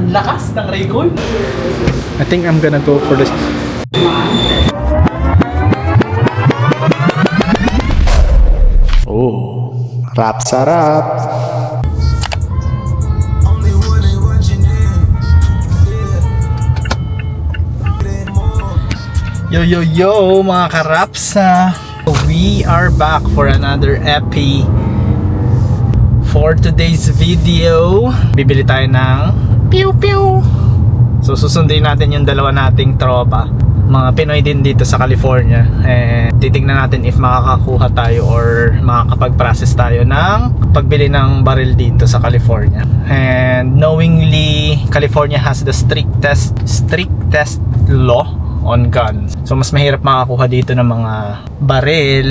Ang lakas ng recoil. I think I'm gonna go for this. Oh, rap sarap. Yo yo yo mga karapsa. We are back for another epi. For today's video, bibili tayo ng pew pew. So susundin natin yung dalawa nating tropa. Mga Pinoy din dito sa California. And titignan natin if makakakuha tayo or makakapag-process tayo ng pagbili ng baril dito sa California. And knowingly, California has the strictest strictest law on guns. So mas mahirap makakuha dito ng mga baril.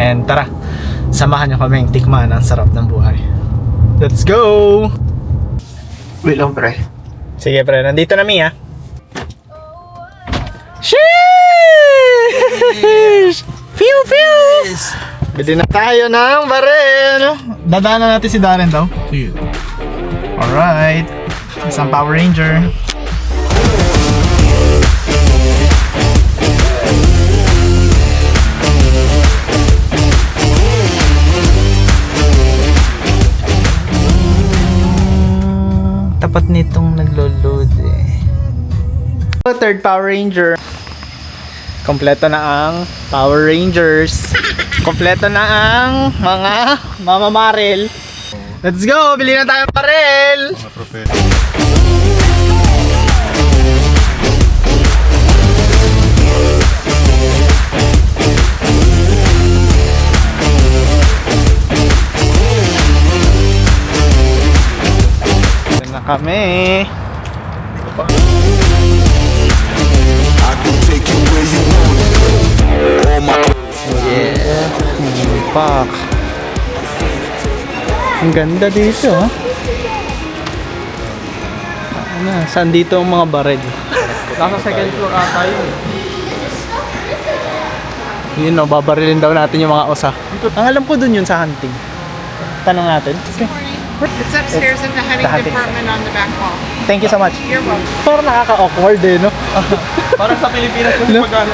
And tara, samahan nyo kaming tikman ang sarap ng buhay. Let's go! Wait lang, pre. Sige pre, nandito na Mia. Sheesh! Pew pew! Bili na tayo ng baril. Dadaanan natin si Darren daw. Alright. Isang Power Ranger. Tapat nitong naglo-load eh. Third Power Ranger. Kompleto na ang Power Rangers. Kompleto na ang mga Mama Maril. Let's go! Bili na tayo parel! Ito na my Yeah. Pak. Ang ganda dito, ha? Ano, saan dito ang mga baril? Nasa second floor ata yun. Yun no, babarilin daw natin yung mga osa. Ang alam ko dun yun sa hunting. Tanong natin. Okay. It's upstairs in the hunting The hunting department on the back wall. Thank you so much. You're welcome. Parang nakaka-awkward eh, no? Parang sa Pilipinas yung No? pagkano.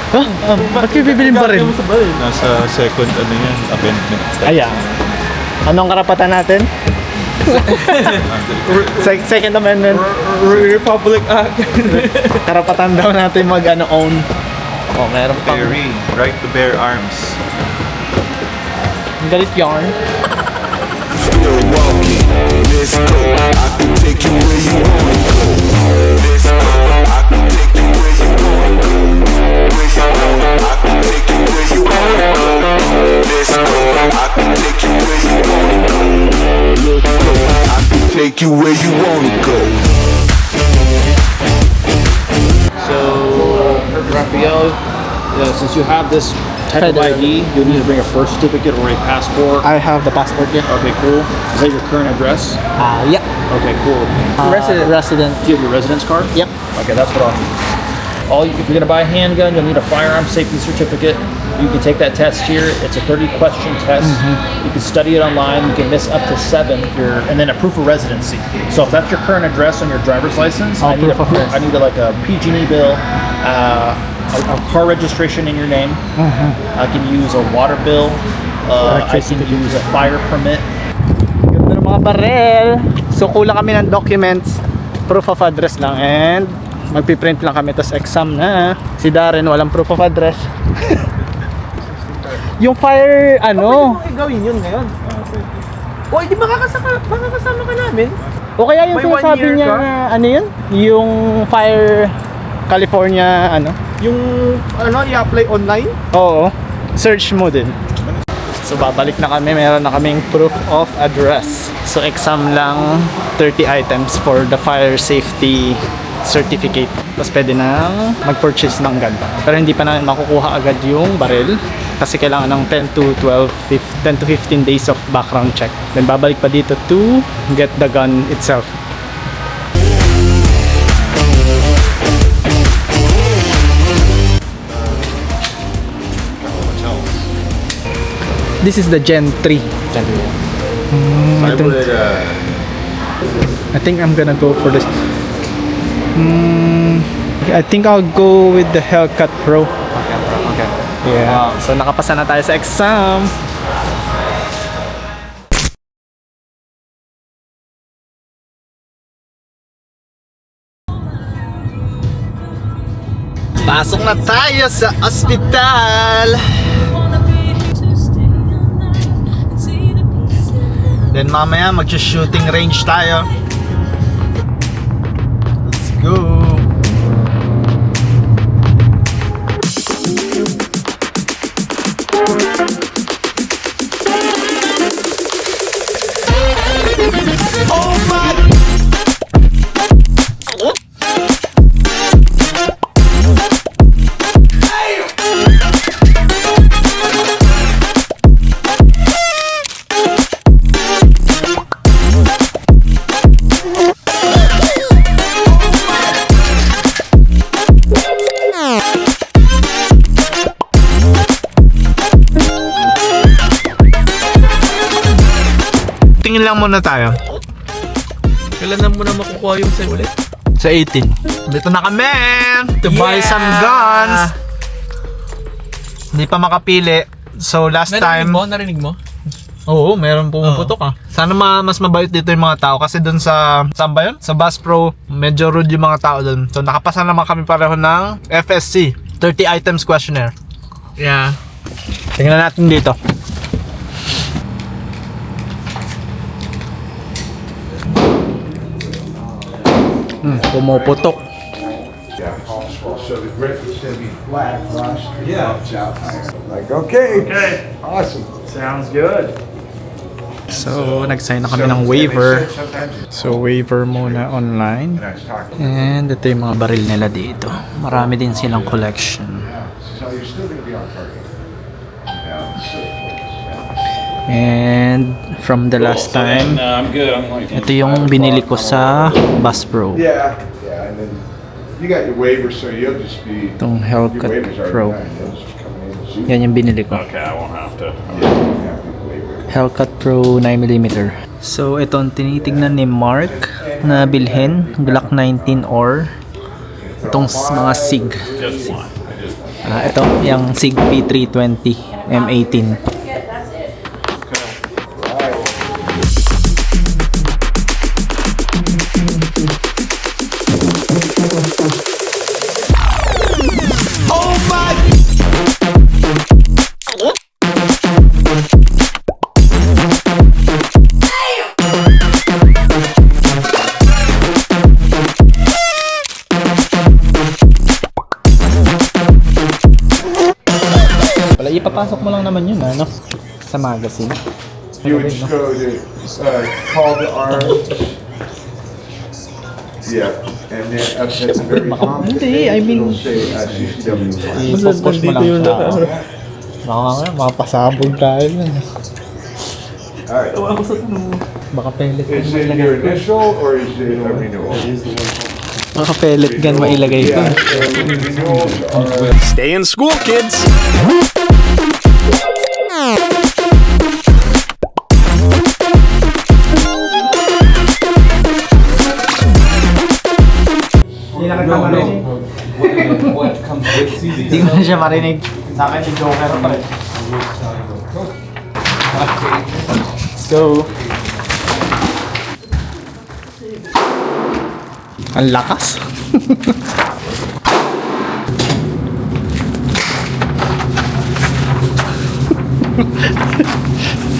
Ba't kayo bibiling baril? mo sa baril? Nasa second ano yan, amendment. Ayan. Anong karapatan natin? Se- Second Amendment. Republic Act. Karapatan daw natin mag ano, own. Oh, meron pang Bearing, right to bear arms. Ang galit yarn. still walking. Let's go. I can take you where you wanna go. Let's go. I can take you where you wanna go. Where you wanna. I can take you where you wanna go. Let's go. I can take you where you wanna go. Let's go. I can take you where you wanna go. So, Raphael, since you have this type of ID, you'll need to bring a birth certificate or a passport. I have the passport here. Okay, cool. Is that your current address? Ah, yeah. Okay, cool. Uh, resident. Resident. Do you have your residence card? Yep. Okay, that's what I'll need. All you, if you're gonna buy a handgun, you'll need a firearm safety certificate. You can take that test here. It's a 30 question test. Mm-hmm. You can study it online. You can miss up to seven. If you're, and then a proof of residency. So if that's your current address on your driver's license, Oh, I need a proof of proof- res. I need a, like a PG&E bill, uh, a, a car registration in your name. I can use a water bill. Uh, I can use a fire permit. Ganda ng mga barel. So, kulang kami ng documents. Proof of address lang. And, magpiprint lang kami. Tapos, exam na. Si Darren, walang proof of address. yung fire, ano? Pwede mo gawin yun ngayon. O, hindi makakasama, makakasama ka namin. O kaya yung May one sinasabi year niya ka? na, ano yun? Yung fire California, ano? Yung, ano, i-apply online. Oo. Search mo din. So babalik na kami, meron na kaming proof of address. So exam lang 30 items for the fire safety certificate. Tapos pwede na mag-purchase ng gun. Pero hindi pa namin makukuha agad yung baril kasi kailangan ng 10 to 12, 15, 10 to 15 days of background check. Then babalik pa dito to get the gun itself. This is the Gen 3. I would, uh, I think I'm gonna go for this. Hmm, I think I'll go with the Hellcat Pro. Okay, bro. Okay. Yeah. So nakapasa na tayo sa exam. Pasok na tayo sa ospital. Then mamaya mag-shooting range tayo. Let's go. Muna tayo. Kailan na mo na makukuha yung sa'yo ulit? Sa 18. Dito na kami! To buy some guns! Hindi pa makapili. So last Narinig time... mo? Narinig mo? Oo, meron pumuputok ah. Sana ma- mas mabait dito yung mga tao kasi dun sa saan ba yun? Sa Bass Pro, medyo rude yung mga tao dun. So nakapasa naman kami pareho ng FSC, 30 items questionnaire. Yeah. Tingnan natin dito. Hmm, pumuputok. So the grip is gonna be flat across. Yeah. Like, okay. Okay. Awesome. Sounds good. So, nag-sign na kami ng waiver. So, waiver muna online. And ito yung mga baril nila dito. Marami din silang collection. so you're still gonna be on target. Yeah, so, And from the last time, ito yung binili ko sa Bass Pro. Yeah, yeah, and then you got your waiver, so you'll just be. Itong Hellcat Pro. Yan yung binili ko. Yeah, you don't have to. Hellcat Pro 9mm. So, ito ang tinitignan ni Mark na bilhin. Glock 19 or itong mga SIG. Ah, ito, yung SIG P320 M18. Wala, ipapasok mo lang naman yun, ano? Sa magazine. You would just go to, uh, call the arms. Yeah, and then up at the very top. Hindi, I mean- It'll say, uh, CCW. I-focus mo lang siya. Baka nga, makapasabog tayo nun. Alright, Baka pellet is it your initial or is it a renewal? Baka pellet gun mailagay ko. Yeah, so renewals are. Stay in school, kids. Hindi ko na siya marinig. Sa akin si Joker pa rin. Let's go. Ang lakas.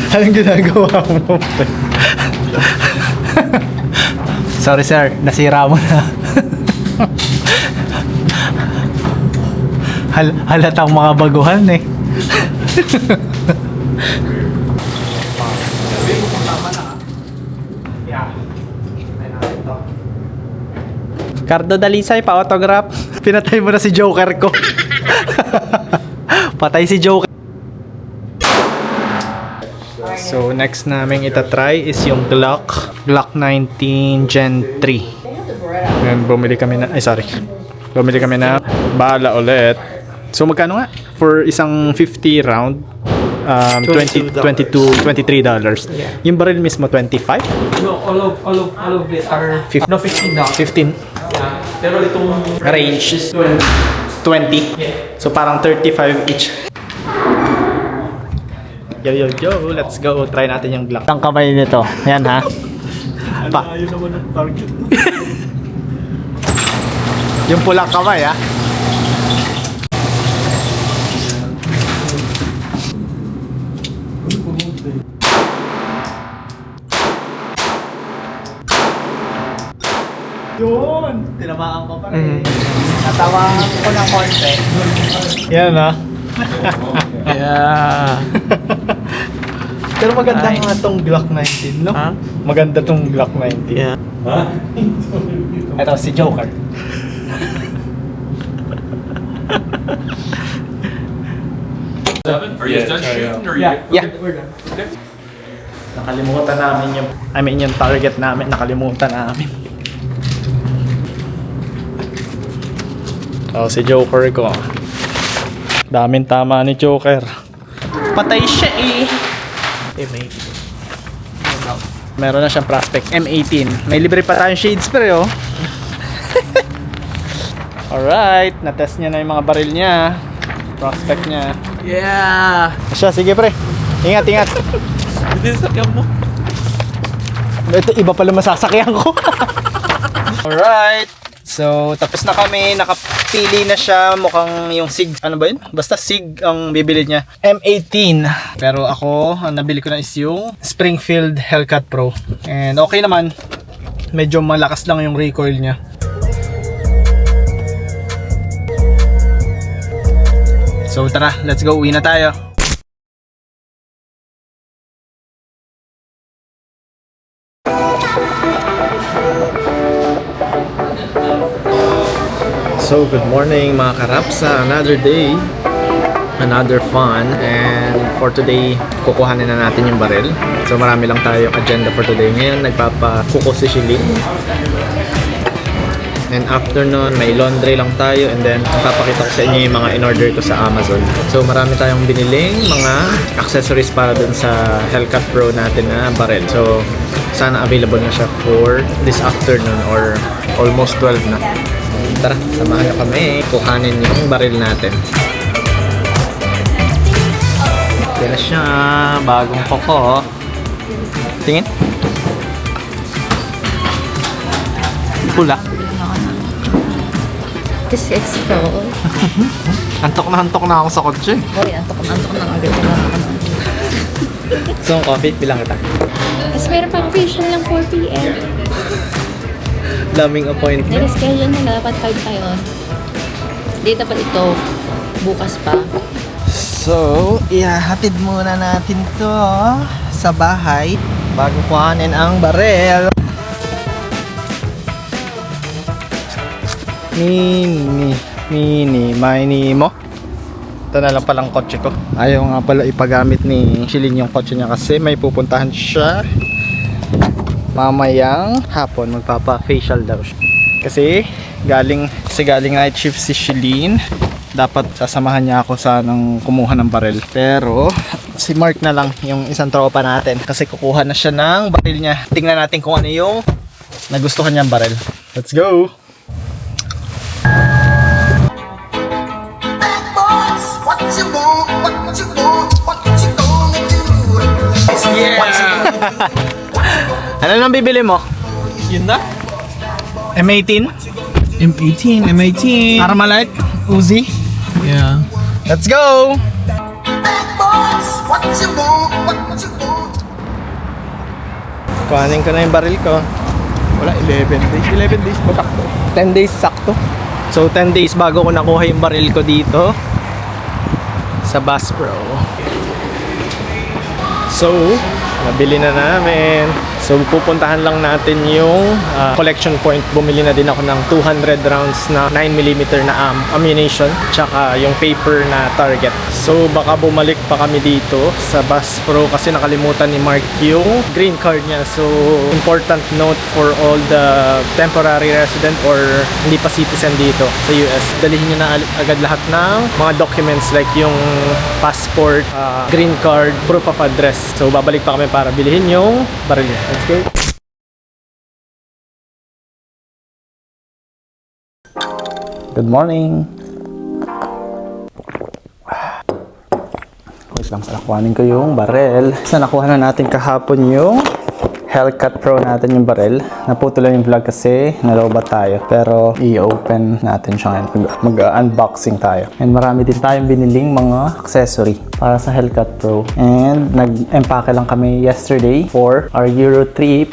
Anong ginagawa mo? Sorry sir, nasira mo na. Hal halatang mga baguhan eh. Cardo Dalisay, pa-autograph. Pinatay mo na si Joker ko. Patay si Joker. So, next namin itatry is yung Glock. Glock 19 Gen 3. Ngayon, bumili kami na... Ay, sorry. Bumili kami na bala ulit. So, magkano nga? For isang 50 round, um, 20, 22, 23 dollars. Yung baril mismo 25, No, all of, all of, all of it are... Fif- no, 15 dollars. 15 Yeah. Pero itong... range is 12. 20. So parang 35 each. Yo yo yo, let's go. Try natin yung Glock. Ang kamay nito. Yan ha. Pa. Ayun naman ang target. yung pulang kamay ha. Yun! Tinamaan ko pa rin. Natawahan ko ng konti. Yan ha. Yeah. Pero maganda nga tong Glock 19, no? Ha? Maganda tong Glock 19. Yeah. Ito si Joker. Are you done shooting or Yeah, yeah. We're done. Nakalimutan namin yung, I mean yung target namin, nakalimutan namin. Oh, si Joker ko. Daming tama ni Joker. Patay siya eh. M8. Meron na siyang prospect M18. May libre pa tayong shades pre oh. Alright, na-test niya na yung mga baril niya. Prospect niya. Yeah! Siya, sige pre. Ingat, ingat. Hindi sakyan mo. Ito, iba pala masasakyan ko. Alright. So, tapos na kami. Nakapili na siya. Mukhang yung SIG, ano ba yun? Basta SIG ang bibili niya. M18. Pero ako, ang nabili ko na is yung Springfield Hellcat Pro. And okay naman. Medyo malakas lang yung recoil niya. So tara, let's go. Uwi na tayo. So, good morning mga karapsa. Another day, another fun. And for today, kukuhanin na natin yung baril. So, marami lang tayong agenda for today. Ngayon, nagpapakuko si Shilin. And after may laundry lang tayo. And then, papakita ko sa inyo yung mga in-order ko sa Amazon. So, marami tayong biniling mga accessories para dun sa Hellcat Pro natin na baril. So, sana available na siya for this afternoon or almost 12 na. Tara, samahan nyo kami. Kuhanin yung baril natin. Yan na siya. Bagong koko. Tingin. Pula. Kasi it's full. Antok na antok na ako sa kotse. Hoy, antok na antok na agad na ako na. So, coffee, bilang kita. Tapos meron pang facial ng 4 p.m. Daming appointment. Nire-schedule na dapat 5 tayo. Hindi dapat ito. Bukas pa. So, ihahatid muna natin to sa bahay bago kuhanin ang barel. Mini, mini, mini mo. Ito na lang palang kotse ko. Ayaw nga pala ipagamit ni Shilin yung kotse niya kasi may pupuntahan siya mamayang hapon magpapa-facial daw siya. Kasi galing kasi galing night shift si Shilin dapat sasamahan niya ako sa nang kumuha ng baril. Pero si Mark na lang yung isang tropa natin kasi kukuha na siya ng baril niya. Tingnan natin kung ano yung nagustuhan niyang baril. Let's go! What Ano nang bibili mo? Yun na? M18? M18, M18. Armalite? Uzi? Yeah. Let's go! Kuhanin ko na yung baril ko. Wala, 11 days. 11 days pa sakto. 10 days sakto. So 10 days bago ko nakuha yung baril ko dito sa Bass Pro. So, nabili na namin. So pupuntahan lang natin yung ah, collection point. Bumili na din ako ng 200 rounds na 9mm na am- ammunition tsaka yung paper na target. So baka bumalik pa kami dito sa Bass Pro kasi nakalimutan ni Mark yung green card niya. So important note for all the temporary resident or hindi pa citizen dito sa US. Dalhin nyo na agad lahat ng mga documents like yung passport, ah, green card, proof of address. So babalik pa kami para bilhin yung baril. Let's go. Good morning. Wait lang pala, kuhanin ko yung barel. Sa nakuha na natin kahapon yung Hellcat Pro natin yung barel. Naputulan yung vlog kasi nalobat tayo. Pero i-open natin siya ngayon. Mag- Mag-unboxing tayo. And marami din tayong biniling mga accessory para sa Hellcat Pro. And nag-empake lang kami yesterday for our Euro trip.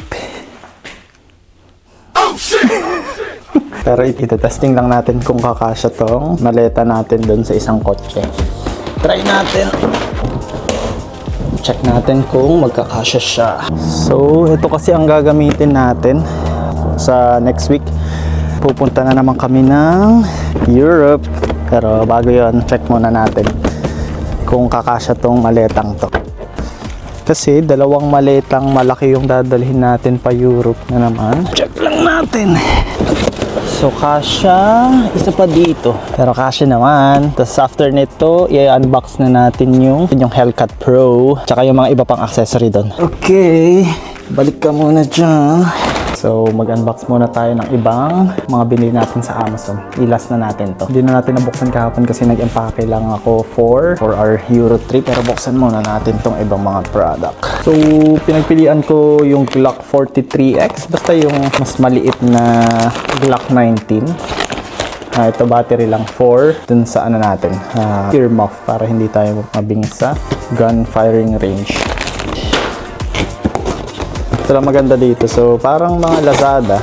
Pero ito-testing lang natin kung kakasya tong maleta natin doon sa isang kotse. Try natin. Check natin kung magkakasya siya. So, ito kasi ang gagamitin natin sa next week. Pupunta na naman kami ng Europe. Pero bago yon check muna natin kung kakasya tong maletang to. Kasi dalawang maletang malaki yung dadalhin natin pa Europe na naman. Check lang natin. So, kasha, isa pa dito. Pero kasha naman. Tapos after nito, i-unbox na natin yung, yung Hellcat Pro. Tsaka yung mga iba pang accessory doon. Okay, balik ka muna dyan. So, mag-unbox muna tayo ng ibang mga binili natin sa Amazon. I-last na natin to. Hindi na natin nabuksan kahapon kasi nag-empake lang ako for, for our Euro trip. Pero buksan muna natin tong ibang mga product. So, pinagpilian ko yung Glock 43X. Basta yung mas maliit na Glock 19. Ah, ito battery lang 4 dun sa ano natin, ah, earmuff para hindi tayo mabingis sa gun firing range. Ito lang maganda dito. So, parang mga Lazada.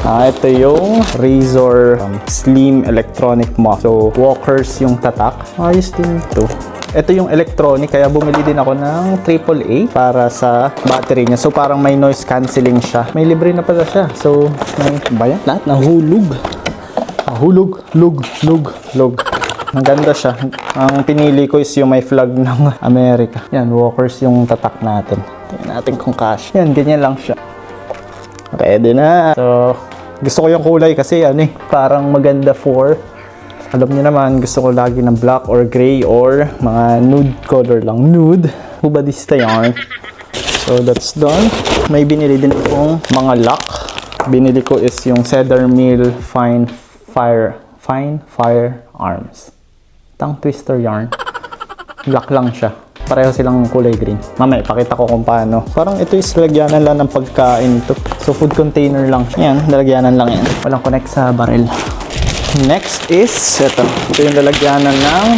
Ah, ito yung Razor um, Slim Electronic Muff. So, Walkers yung tatak. Ayos din ito. Ito yung electronic, kaya bumili din ako ng AAA para sa battery niya. So, parang may noise cancelling siya. May libre na pala siya. So, may ba yan? Lahat nahulog. Hulog, lug, lug, lug. Ang ganda siya. Ang pinili ko is yung may flag ng Amerika. Yan, walkers yung tatak natin. Tingnan natin kung cash. Yan, ganyan lang siya. Ready na. So, gusto ko yung kulay kasi ano eh, parang maganda for alam niyo naman, gusto ko lagi ng black or gray or mga nude color lang. Nude. Hubadista yarn. So, that's done. May binili din akong mga lock. Binili ko is yung Cedar Mill Fine Fire Fine Fire Arms. Tang twister yarn. Black lang siya. Pareho silang kulay green. Mamaya, pakita ko kung paano. Parang ito is lagyanan lang ng pagkain to. So, food container lang. Yan, lalagyanan lang yan. Walang connect sa baril. Next is, ito. Ito yung lalagyanan ng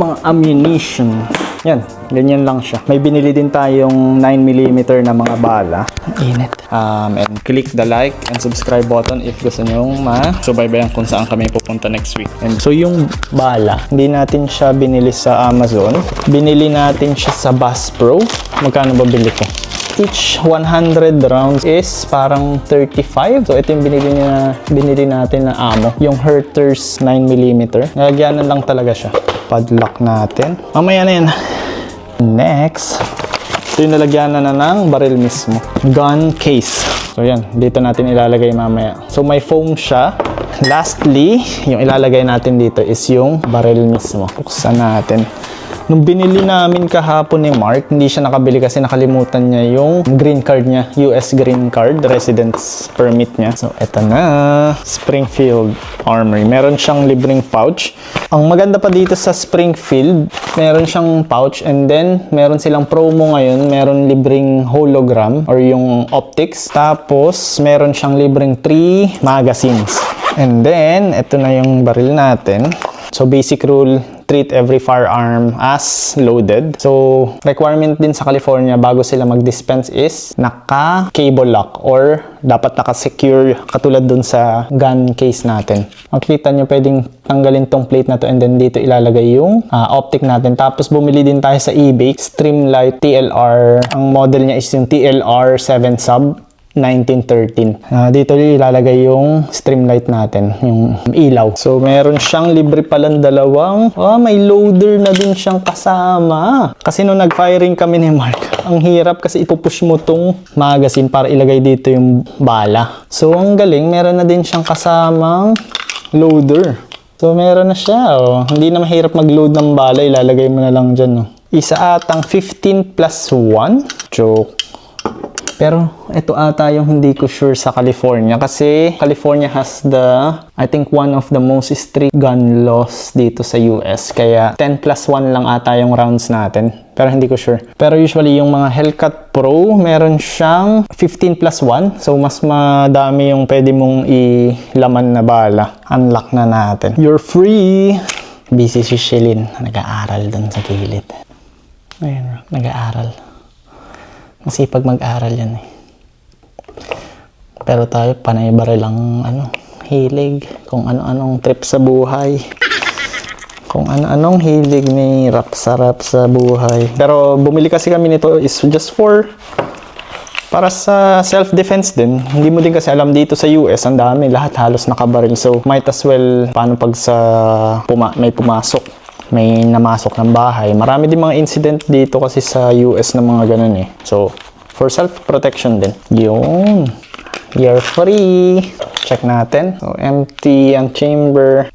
mga ammunition. Yan, ganyan lang siya. May binili din tayong 9mm na mga bala. Init. Um, and click the like and subscribe button if gusto nyong ma-subaybayan kung saan kami pupunta next week. And so yung bala, hindi natin siya binili sa Amazon. Binili natin siya sa Bass Pro. Magkano ba bili ko? Each 100 rounds is parang 35. So ito yung binili, niya, binili natin na ammo. Yung Herters 9mm. Nalagyanan lang talaga siya. Padlock natin. Mamaya na yan. Next, ito yung nalagyanan na ng baril mismo. Gun case. So yan, dito natin ilalagay mamaya. So may foam siya. Lastly, yung ilalagay natin dito is yung baril mismo. Buksan natin. Nung binili namin kahapon ni Mark, hindi siya nakabili kasi nakalimutan niya yung green card niya, US green card, residence permit niya. So, eto na, Springfield Armory. Meron siyang libreng pouch. Ang maganda pa dito sa Springfield, meron siyang pouch and then meron silang promo ngayon, meron libreng hologram or yung optics. Tapos, meron siyang libreng 3 magazines. And then, eto na yung baril natin. So basic rule, treat every firearm as loaded. So, requirement din sa California bago sila mag-dispense is naka-cable lock or dapat naka-secure katulad dun sa gun case natin. Makikita nyo pwedeng tanggalin tong plate na to and then dito ilalagay yung ah, optic natin. Tapos bumili din tayo sa eBay, Streamlight TLR. Ang model niya is yung TLR 7 sub. 1913. Ah, dito ilalagay yung streamlight natin, yung ilaw. So, meron siyang libre palang dalawang. Ah, may loader na din siyang kasama. Kasi nung nag-firing kami ni Mark, ang hirap kasi ipupush mo tong magazine para ilagay dito yung bala. So, ang galing, meron na din siyang kasamang loader. So, meron na siya. Oh. Hindi na mahirap mag-load ng bala. Ilalagay mo na lang dyan. Oh. Isa atang 15 plus 1. Joke. Pero ito ata yung hindi ko sure sa California kasi California has the I think one of the most strict gun laws dito sa US kaya 10 plus 1 lang ata yung rounds natin pero hindi ko sure. Pero usually yung mga Hellcat Pro meron siyang 15 plus 1 so mas madami yung pwede mong ilaman na bala. Unlock na natin. You're free! Busy si Shelin. Nag-aaral dun sa gilid. Ayun, nag-aaral. Masipag mag-aral yan eh. Pero tayo, panay baril lang ano, hilig. Kung ano-anong trip sa buhay. Kung ano-anong hilig ni rap sa rap sa buhay. Pero bumili kasi kami nito is just for para sa self-defense din. Hindi mo din kasi alam dito sa US, ang dami, lahat halos nakabaril. So, might as well, paano pag sa puma may pumasok, may namasok ng bahay. Marami din mga incident dito kasi sa US na mga ganun eh. So, for self-protection din. Yun. You're free. Check natin. So, empty ang chamber.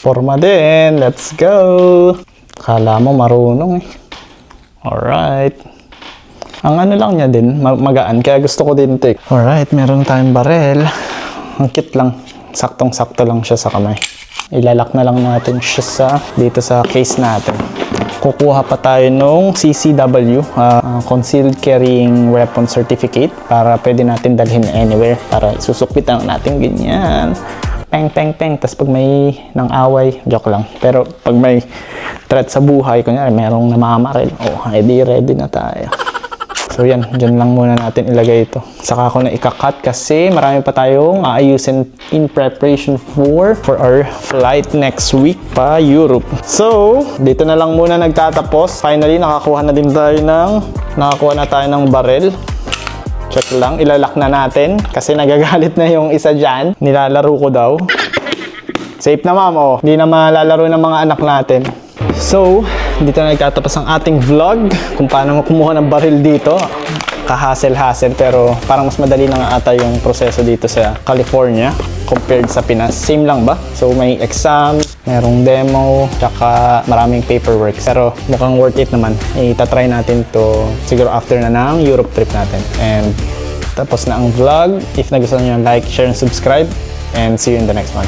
Forma din. Let's go. Kala mo marunong eh. Alright. Ang ano lang niya din, ma- magaan. Kaya gusto ko din ito eh. Alright, meron tayong barel. Ang cute lang. Saktong-sakto lang siya sa kamay. Ilalak na lang natin siya sa dito sa case natin. Kukuha pa tayo nung CCW, ah, Concealed Carrying Weapon Certificate para pwede natin dalhin anywhere para isusukpit lang natin ganyan. Peng, peng, peng. Tapos pag may nang away, joke lang. Pero pag may threat sa buhay, kunyari merong namamaril, oh, edi ready na tayo. So yan, dyan lang muna natin ilagay ito. Saka ako na ikakat kasi marami pa tayong aayusin in preparation for for our flight next week pa Europe. So, dito na lang muna nagtatapos. Finally, nakakuha na din tayo ng nakakuha na tayo ng barrel. Check lang, ilalak na natin kasi nagagalit na yung isa dyan. Nilalaro ko daw. Safe na ma'am, oh. Hindi na malalaro ng mga anak natin. So, dito na nagtatapos ang ating vlog kung paano kumuha ng baril dito. Kahasel-hasel pero parang mas madali na ata yung proseso dito sa California compared sa Pinas. Same lang ba? So may exam, merong demo, tsaka maraming paperwork. Pero mukhang worth it naman. Itatry natin to siguro after na ng Europe trip natin. And tapos na ang vlog. If nagustuhan nyo, like, share, and subscribe. And see you in the next one.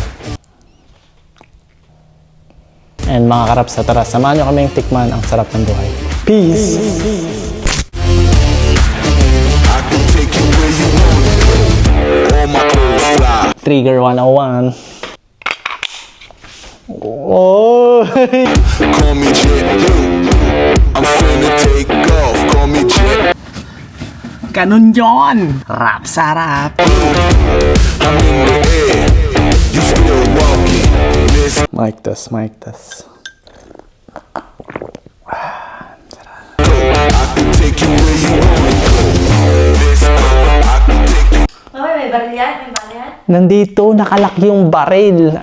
And mga karap sa tara, samahan nyo kaming tikman ang sarap ng buhay. Peace! I can take you where you wanna go. All my clothes fly. Trigger 101. Oh! Call me Jet. I'm finna take off. Call me Jet Ganun yon! Rap sarap! I'm in the air. You still walking. Mic test, mic test. I can take you where you wanna go. Let's go. I can take you Mama, may baril yan? May baril yan? Nandito, nakalak yung baril.